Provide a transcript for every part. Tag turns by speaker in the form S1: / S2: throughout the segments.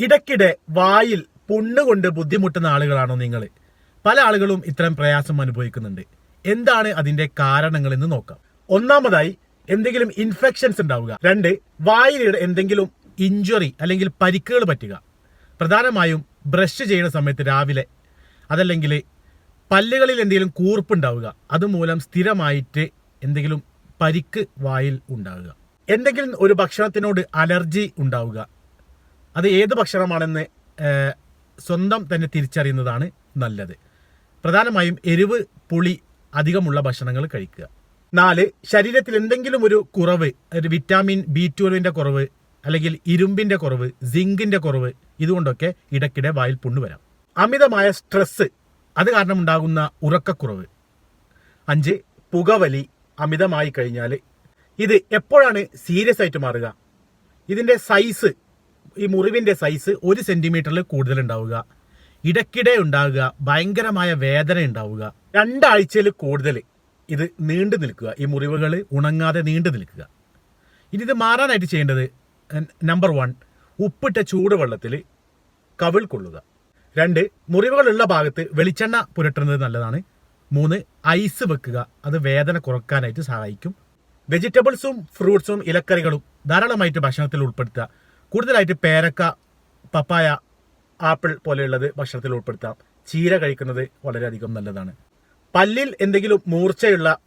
S1: ഇടയ്ക്കിടെ വായിൽ പുണ്ണുകൊണ്ട് ബുദ്ധിമുട്ടുന്ന ആളുകളാണോ നിങ്ങൾ പല ആളുകളും ഇത്തരം പ്രയാസം അനുഭവിക്കുന്നുണ്ട്. എന്താണ് അതിന്റെ കാരണങ്ങൾ എന്ന് നോക്കാം. ഒന്നാമതായി എന്തെങ്കിലും ഇൻഫെക്ഷൻസ് ഉണ്ടാവുക. രണ്ട് വായിൽ എന്തെങ്കിലും ഇഞ്ചുറി അല്ലെങ്കിൽ പരിക്കുകൾ പറ്റുക. പ്രധാനമായും ബ്രഷ് ചെയ്യുന്ന സമയത്ത് രാവിലെ അതല്ലെങ്കിൽ പല്ലുകളിൽ എന്തെങ്കിലും കൂർപ്പുണ്ടാവുക അതുമൂലം സ്ഥിരമായിട്ട് എന്തെങ്കിലും പരിക്ക് വായിൽ ഉണ്ടാവുക. എന്തെങ്കിലും ഒരു ഭക്ഷണത്തിനോട് അലർജി ഉണ്ടാവുക. അത് ഏത് ഭക്ഷണമാണെന്ന് സ്വന്തം തന്നെ തിരിച്ചറിയുന്നതാണ് നല്ലത്. പ്രധാനമായും എരിവ് പുളി അധികമുള്ള ഭക്ഷണങ്ങൾ കഴിക്കുക. നാല് ശരീരത്തിൽ എന്തെങ്കിലും ഒരു കുറവ് ഒരു വിറ്റാമിൻ ബി ട്വൽവിന്റെ കുറവ് അല്ലെങ്കിൽ ഇരുമ്പിന്റെ കുറവ് സിങ്കിന്റെ കുറവ് ഇതുകൊണ്ടൊക്കെ ഇടയ്ക്കിടെ വായിൽ പുണ്ണു വരാം. അമിതമായ സ്ട്രെസ്സ് അത് കാരണം ഉണ്ടാകുന്ന ഉറക്കക്കുറവ്. അഞ്ച് പുകവലി അമിതമായി കഴിഞ്ഞാൽ ഇത് എപ്പോഴാണ് സീരിയസ് ആയിട്ട് മാറുക? ഇതിന്റെ സൈസ് ഈ മുറിവിന്റെ സൈസ് ഒരു സെന്റിമീറ്ററിൽ കൂടുതൽ ഉണ്ടാവുക. ഇടയ്ക്കിടെ ഉണ്ടാവുക ഭയങ്കരമായ വേദന ഉണ്ടാവുക. രണ്ടാഴ്ചയിൽ കൂടുതൽ ഇത് നീണ്ടു നിൽക്കുക. ഈ മുറിവുകൾ ഉണങ്ങാതെ നീണ്ടു നിൽക്കുക. ഇനി ഇത് മാറാനായിട്ട് ചെയ്യേണ്ടത് നമ്പർ വൺ ഉപ്പിട്ട ചൂടുവെള്ളത്തിൽ കവിൾ കൊള്ളുക. രണ്ട് മുറിവുകളുള്ള ഭാഗത്ത് വെളിച്ചെണ്ണ പുരട്ടുന്നത് നല്ലതാണ്. മൂന്ന് ഐസ് വെക്കുക. അത് വേദന കുറക്കാനായിട്ട് സഹായിക്കും. വെജിറ്റബിൾസും ഫ്രൂട്ട്സും ഇലക്കറികളും ധാരാളമായിട്ട് ഭക്ഷണത്തിൽ ഉൾപ്പെടുത്തുക. കൂടുതലായിട്ട് പേരക്ക പപ്പായ ആപ്പിൾ പോലെയുള്ളത് ഭക്ഷണത്തിൽ ഉൾപ്പെടുത്താം. ചീര കഴിക്കുന്നത് വളരെയധികം നല്ലതാണ്. പല്ലിൽ എന്തെങ്കിലും മൂർച്ചയുള്ള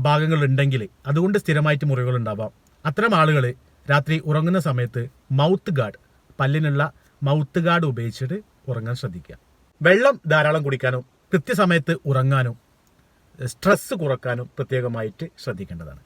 S1: ഭാഗങ്ങൾ ഉണ്ടെങ്കിൽ അതുകൊണ്ട് സ്ഥിരമായിട്ട് മുറിവുകൾ ഉണ്ടാവാം അത്തരം ആളുകൾ രാത്രി ഉറങ്ങുന്ന സമയത്ത് മൗത്ത് ഗാർഡ് പല്ലിനുള്ള മൗത്ത് ഗാർഡ് ഉപയോഗിച്ചിട്ട് ഉറങ്ങാൻ ശ്രദ്ധിക്കുക. വെള്ളം ധാരാളം കുടിക്കാനും കൃത്യസമയത്ത് ഉറങ്ങാനും സ്ട്രെസ് കുറക്കാനും പ്രത്യേകമായിട്ട് ശ്രദ്ധിക്കേണ്ടതാണ്.